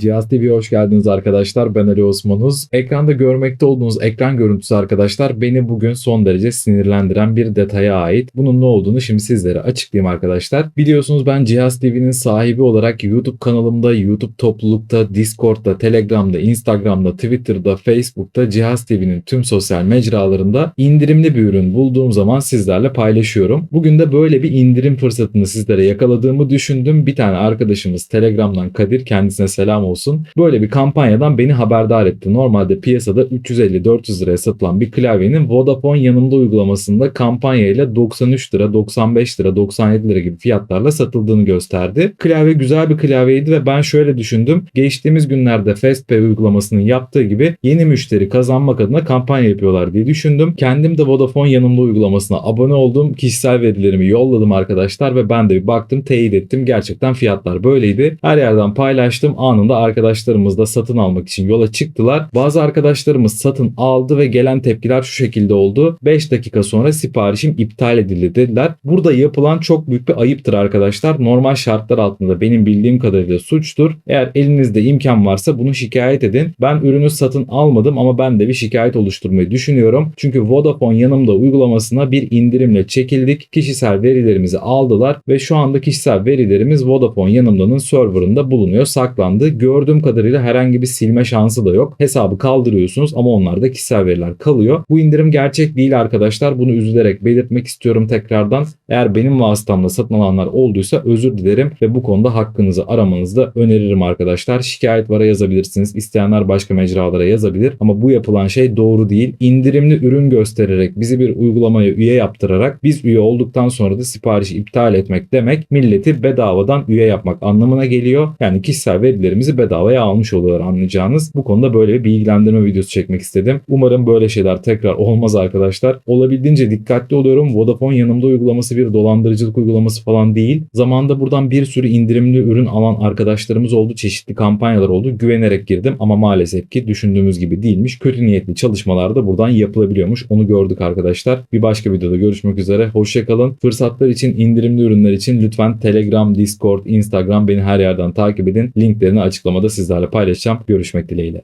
Cihaz TV'ye hoş geldiniz arkadaşlar. Ben Ali Osmanuz. Ekranda görmekte olduğunuz ekran görüntüsü arkadaşlar beni bugün son derece sinirlendiren bir detaya ait. Bunun ne olduğunu şimdi sizlere açıklayayım arkadaşlar. Biliyorsunuz ben Cihaz TV'nin sahibi olarak YouTube kanalımda, YouTube toplulukta, Discord'da, Telegram'da, Instagram'da, Twitter'da, Facebook'ta Cihaz TV'nin tüm sosyal mecralarında indirimli bir ürün bulduğum zaman sizlerle paylaşıyorum. Bugün de böyle bir indirim fırsatını sizlere yakaladığımı düşündüm. Bir tane arkadaşımız Telegram'dan Kadir kendisine selam. Böyle bir kampanyadan beni haberdar etti. Normalde piyasada 350-400 liraya satılan bir klavyenin Vodafone yanımda uygulamasında kampanyayla 93 lira, 95 lira, 97 lira gibi fiyatlarla satıldığını gösterdi. Klavye güzel bir klavyeydi ve ben şöyle düşündüm. Geçtiğimiz günlerde FastPay uygulamasının yaptığı gibi yeni müşteri kazanmak adına kampanya yapıyorlar diye düşündüm. Kendim de Vodafone yanımda uygulamasına abone oldum. Kişisel verilerimi yolladım arkadaşlar ve ben de bir baktım teyit ettim. Gerçekten fiyatlar böyleydi. Her yerden paylaştım. Anında arkadaşlarımız da satın almak için yola çıktılar. Bazı arkadaşlarımız satın aldı ve gelen tepkiler şu şekilde oldu. 5 dakika sonra siparişim iptal edildi dediler. Burada yapılan çok büyük bir ayıptır arkadaşlar. Normal şartlar altında benim bildiğim kadarıyla suçtur. Eğer elinizde imkan varsa bunu şikayet edin. Ben ürünü satın almadım ama ben de bir şikayet oluşturmayı düşünüyorum. Çünkü Vodafone yanımda uygulamasına bir indirimle çekildik. Kişisel verilerimizi aldılar ve şu anda kişisel verilerimiz Vodafone yanımdanın serverında bulunuyor, saklandı. Gördüğüm kadarıyla herhangi bir silme şansı da yok. Hesabı kaldırıyorsunuz ama onlarda kişisel veriler kalıyor. Bu indirim gerçek değil arkadaşlar. Bunu üzülerek belirtmek istiyorum tekrardan. Eğer benim vasıtamla satın alanlar olduysa özür dilerim ve bu konuda hakkınızı aramanızı da öneririm arkadaşlar. Şikayet vara yazabilirsiniz. İsteyenler başka mecralara yazabilir ama bu yapılan şey doğru değil. İndirimli ürün göstererek bizi bir uygulamaya üye yaptırarak biz üye olduktan sonra da siparişi iptal etmek demek milleti bedavadan üye yapmak anlamına geliyor. Yani kişisel verilerimizi bedavaya almış oluyorlar anlayacağınız. Bu konuda böyle bir bilgilendirme videosu çekmek istedim. Umarım böyle şeyler tekrar olmaz arkadaşlar. Olabildiğince dikkatli oluyorum. Vodafone yanımda uygulaması bir dolandırıcılık uygulaması falan değil. Zamanında buradan bir sürü indirimli ürün alan arkadaşlarımız oldu. Çeşitli kampanyalar oldu. Güvenerek girdim ama maalesef ki düşündüğümüz gibi değilmiş. Kötü niyetli çalışmalar da buradan yapılabiliyormuş. Onu gördük arkadaşlar. Bir başka videoda görüşmek üzere. Hoşçakalın. Fırsatlar için, indirimli ürünler için lütfen Telegram, Discord, Instagram beni her yerden takip edin. Linklerini açıklamada sizlerle paylaşacağım. Görüşmek dileğiyle.